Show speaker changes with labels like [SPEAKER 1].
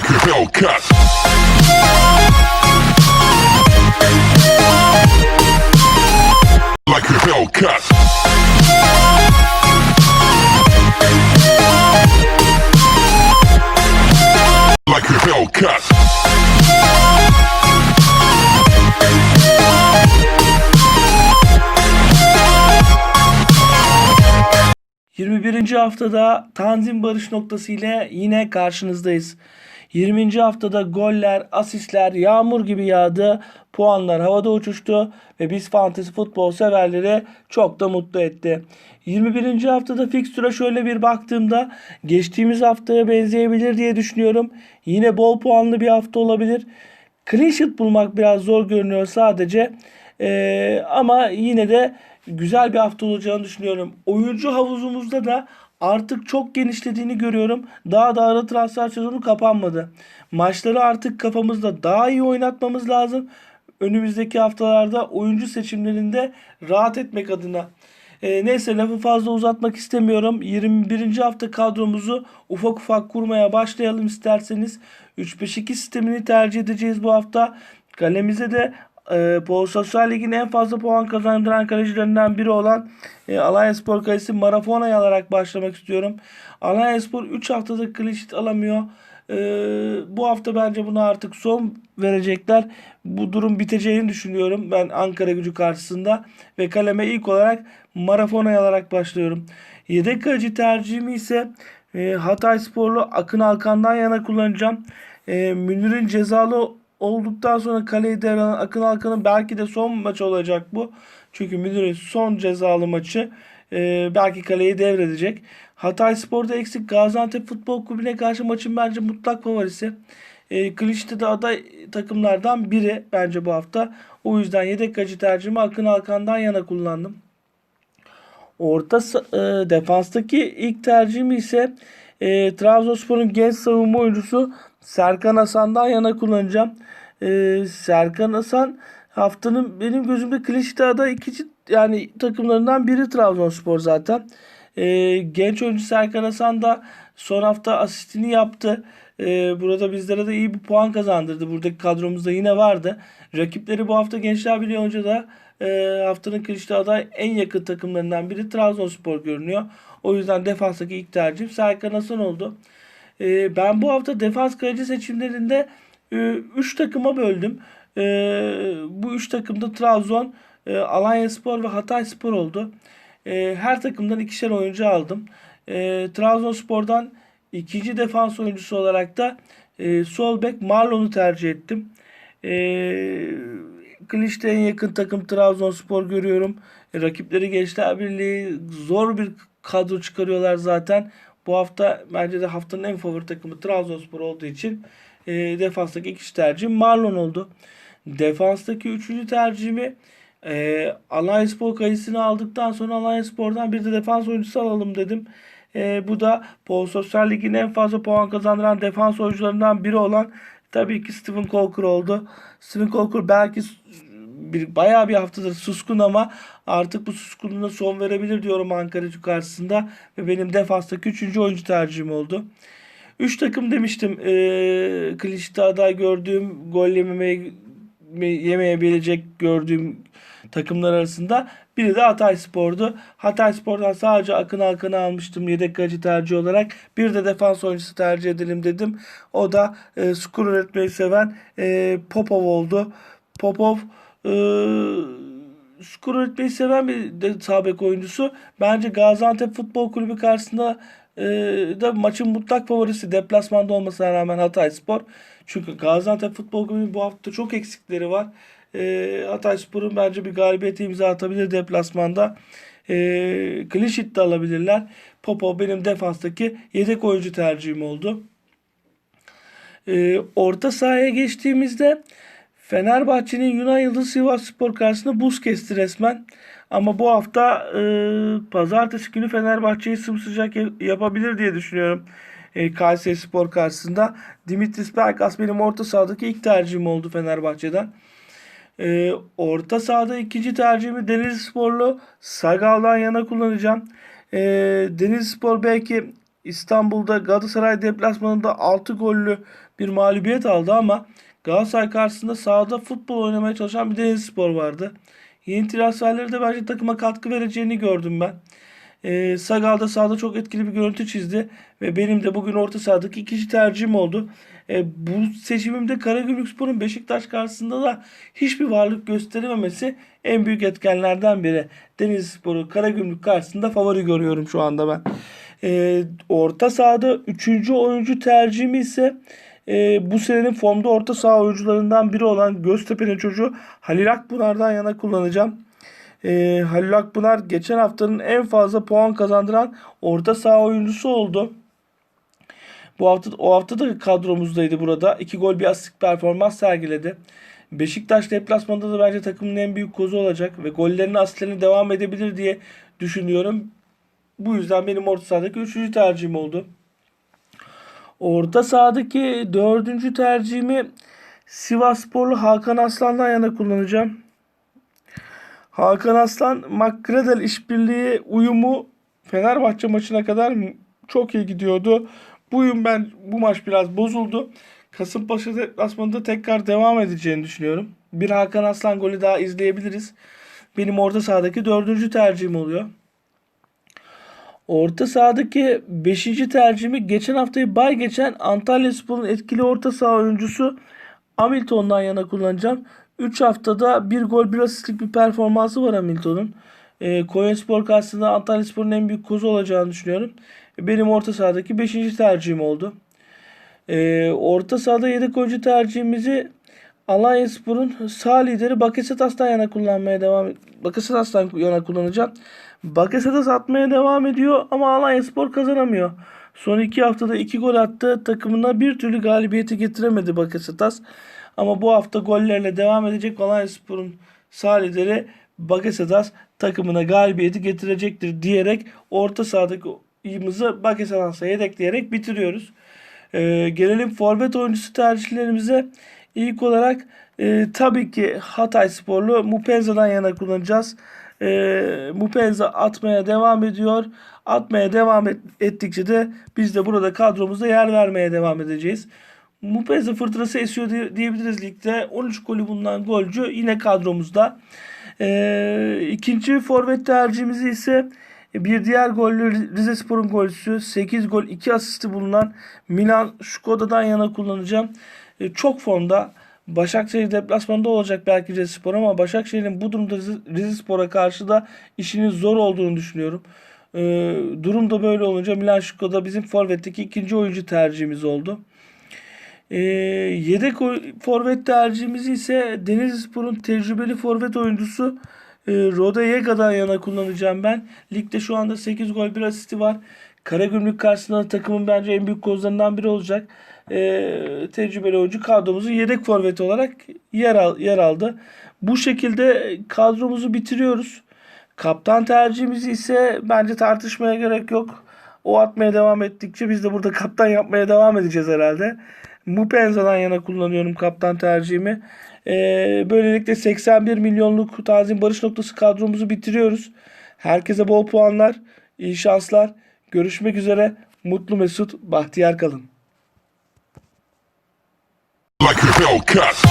[SPEAKER 1] like a Hellcat. Like a Hellcat. Like a Hellcat.
[SPEAKER 2] 21. haftada Tanzim Barış noktası ile yine karşınızdayız. 20. haftada goller, asistler yağmur gibi yağdı. Puanlar havada uçuştu ve biz fantezi futbol severleri çok da mutlu etti. 21. haftada fikstüre şöyle bir baktığımda geçtiğimiz haftaya benzeyebilir diye düşünüyorum. Yine bol puanlı bir hafta olabilir. Clean bulmak biraz zor görünüyor sadece. Ee, ama yine de güzel bir hafta olacağını düşünüyorum. Oyuncu havuzumuzda da artık çok genişlediğini görüyorum. Daha da ara transfer sezonu kapanmadı. Maçları artık kafamızda daha iyi oynatmamız lazım. Önümüzdeki haftalarda oyuncu seçimlerinde rahat etmek adına. Ee, neyse lafı fazla uzatmak istemiyorum. 21. hafta kadromuzu ufak ufak kurmaya başlayalım isterseniz. 3-5-2 sistemini tercih edeceğiz bu hafta. Kalemize de e, Pol Sosyal en fazla puan kazandıran kalecilerinden biri olan e, Alanya Spor kalecisi Marafona'yı alarak başlamak istiyorum. Alanya Spor 3 haftada clean sheet alamıyor. E, bu hafta bence buna artık son verecekler. Bu durum biteceğini düşünüyorum ben Ankara gücü karşısında. Ve kaleme ilk olarak Marafona'yı alarak başlıyorum. Yedek kaleci tercihimi ise e, Hatay Sporlu Akın Alkan'dan yana kullanacağım. E, Münir'in cezalı olduktan sonra kaleyi devralan Akın Alkan'ın belki de son maç olacak bu. Çünkü Münir'in son cezalı maçı e, belki kaleyi devredecek. Hatay Spor'da eksik Gaziantep Futbol Kulübü'ne karşı maçın bence mutlak favorisi. E, Kliş'te de aday takımlardan biri bence bu hafta. O yüzden yedek kaleci tercihimi Akın Alkan'dan yana kullandım. Orta e, defanstaki ilk tercihim ise e, Trabzonspor'un genç savunma oyuncusu Serkan Hasan'dan yana kullanacağım. E, Serkan Hasan haftanın benim gözümde aday ikinci yani takımlarından biri Trabzonspor zaten. E, genç oyuncu Serkan Hasan da son hafta asistini yaptı. E, burada bizlere de iyi bir puan kazandırdı. Buradaki kadromuzda yine vardı. Rakipleri bu hafta Gençler Birliği önce de e, haftanın aday en yakın takımlarından biri Trabzonspor görünüyor. O yüzden defanstaki ilk tercihim Serkan Hasan oldu. E, ben bu hafta defans kaleci seçimlerinde 3 takıma böldüm. E, bu 3 takımda Trabzon, e, Alanya Spor ve Hatay Spor oldu. E, her takımdan ikişer oyuncu aldım. Trabzonspor'dan ikinci defans oyuncusu olarak da e, sol bek Marlon'u tercih ettim. Kliş'te en yakın takım Trabzonspor görüyorum. E, rakipleri Gençler Birliği zor bir kadro çıkarıyorlar zaten. Bu hafta bence de haftanın en favori takımı Trabzonspor olduğu için e, defanstaki ikinci tercihim Marlon oldu. Defanstaki üçüncü tercihimi e, Alanyaspor kayısını aldıktan sonra Alanyaspor'dan bir de defans oyuncusu alalım dedim. E, bu da Pol Sosyal Lig'in en fazla puan kazandıran defans oyuncularından biri olan tabii ki Steven Colker oldu. Steven Colker belki bir bayağı bir haftadır suskun ama artık bu suskunluğuna son verebilir diyorum Ankara gücü karşısında ve benim defanstaki 3. oyuncu tercihim oldu. 3 takım demiştim. Ee, klişte aday gördüğüm gol yememeye, yemeyebilecek gördüğüm takımlar arasında biri de Hatay Spor'du. Hatay Spor'dan sadece Akın Alkan'ı almıştım yedek kaleci tercih olarak. Bir de defans oyuncusu tercih edelim dedim. O da e, skor üretmeyi seven e, Popov oldu. Popov e, skor üretmeyi seven bir de sağ oyuncusu. Bence Gaziantep Futbol Kulübü karşısında e, da maçın mutlak favorisi deplasmanda olmasına rağmen Hatay Spor. Çünkü Gaziantep Futbol Kulübü bu hafta çok eksikleri var. E, Hatay Spor'un bence bir galibiyete imza atabilir deplasmanda. E, sheet de alabilirler. Popo benim defanstaki yedek oyuncu tercihim oldu. E, orta sahaya geçtiğimizde Fenerbahçe'nin Yunan Yıldız Sivas Spor karşısında buz kesti resmen. Ama bu hafta e, pazartesi günü Fenerbahçe'yi sımsıcak ya- yapabilir diye düşünüyorum. E, Kayseri Spor karşısında. Dimitris Pelkas benim orta sahadaki ilk tercihim oldu Fenerbahçe'den. E, orta sahada ikinci tercihimi Denizlisporlu Sagal'dan yana kullanacağım. E, Denizlispor belki İstanbul'da Galatasaray deplasmanında 6 gollü bir mağlubiyet aldı ama Galatasaray karşısında sahada futbol oynamaya çalışan bir Denizlispor vardı. Yeni transferleri de bence takıma katkı vereceğini gördüm ben. Ee, Sagal da sahada çok etkili bir görüntü çizdi ve benim de bugün orta sahadaki ikinci tercihim oldu. Ee, bu seçimimde Karagümrükspor'un Beşiktaş karşısında da hiçbir varlık gösterememesi en büyük etkenlerden biri. Denizlispor'u Karagümrük karşısında favori görüyorum şu anda ben. Ee, orta sahada üçüncü oyuncu tercihimi ise e, bu senenin formda orta saha oyuncularından biri olan Göztepe'nin çocuğu Halil Akpınar'dan yana kullanacağım. E, Halil Akpınar geçen haftanın en fazla puan kazandıran orta saha oyuncusu oldu. Bu hafta o hafta da kadromuzdaydı burada. İki gol bir asist performans sergiledi. Beşiktaş deplasmanda da bence takımın en büyük kozu olacak ve gollerin asistlerine devam edebilir diye düşünüyorum. Bu yüzden benim orta sahadaki üçüncü tercihim oldu. Orta sahadaki dördüncü tercihimi Sivassporlu Hakan Aslan'dan yana kullanacağım. Hakan Aslan McGradel işbirliği uyumu Fenerbahçe maçına kadar çok iyi gidiyordu. Bu uyum ben bu maç biraz bozuldu. Kasımpaşa deplasmanında tekrar devam edeceğini düşünüyorum. Bir Hakan Aslan golü daha izleyebiliriz. Benim orta sahadaki dördüncü tercihim oluyor. Orta sahadaki 5. tercihimi geçen haftayı bay geçen Antalyaspor'un etkili orta saha oyuncusu Hamilton'dan yana kullanacağım. 3 haftada bir gol bir asistlik bir performansı var Hamilton'un. E, Konyaspor karşısında Antalyaspor'un en büyük kozu olacağını düşünüyorum. Benim orta sahadaki 5. tercihim oldu. E, orta sahada yedek oyuncu tercihimizi Alanyaspor'un sağ lideri Bakasetas'tan yana kullanmaya devam Bakasetas'tan yana kullanacağım. Bakasetas atmaya devam ediyor ama Alanyaspor kazanamıyor. Son iki haftada iki gol attı. Takımına bir türlü galibiyeti getiremedi Bakasetas. Ama bu hafta gollerle devam edecek Alanyaspor'un sağ lideri Bakasetas takımına galibiyeti getirecektir diyerek orta sahadaki iyimizi Bakasetas'a yedekleyerek bitiriyoruz. Ee, gelelim forvet oyuncusu tercihlerimize. İlk olarak e, tabii ki Hatay sporlu Mupenza'dan yana kullanacağız. E, Mupenza atmaya devam ediyor. Atmaya devam et, ettikçe de biz de burada kadromuzda yer vermeye devam edeceğiz. Mupenza fırtınası esiyor diye- diyebiliriz ligde. 13 golü bulunan golcü yine kadromuzda. E, ikinci forvet tercihimizi ise bir diğer gollü Rize Spor'un golcüsü 8 gol 2 asisti bulunan Milan Şkoda'dan yana kullanacağım. E, çok formda. Başakşehir deplasmanda olacak belki Rize Spor ama Başakşehir'in bu durumda Rize, Rize Spor'a karşı da işinin zor olduğunu düşünüyorum. E, durum da böyle olunca Milan Şkoda bizim forvetteki ikinci oyuncu tercihimiz oldu. E, yedek forvet tercihimiz ise Denizlispor'un tecrübeli forvet oyuncusu e, Roda Yega'dan yana kullanacağım ben. Ligde şu anda 8 gol 1 asisti var. Karagümrük karşısında takımın bence en büyük kozlarından biri olacak. E, tecrübeli oyuncu kadromuzun yedek forveti olarak yer, al, yer aldı. Bu şekilde kadromuzu bitiriyoruz. Kaptan tercihimizi ise bence tartışmaya gerek yok. O atmaya devam ettikçe biz de burada kaptan yapmaya devam edeceğiz herhalde. Mupenza'dan yana kullanıyorum kaptan tercihimi. Ee, böylelikle 81 milyonluk Tazim Barış noktası kadromuzu bitiriyoruz. Herkese bol puanlar, iyi şanslar. Görüşmek üzere. Mutlu Mesut, Bahtiyar kalın.
[SPEAKER 1] Like a Hellcat.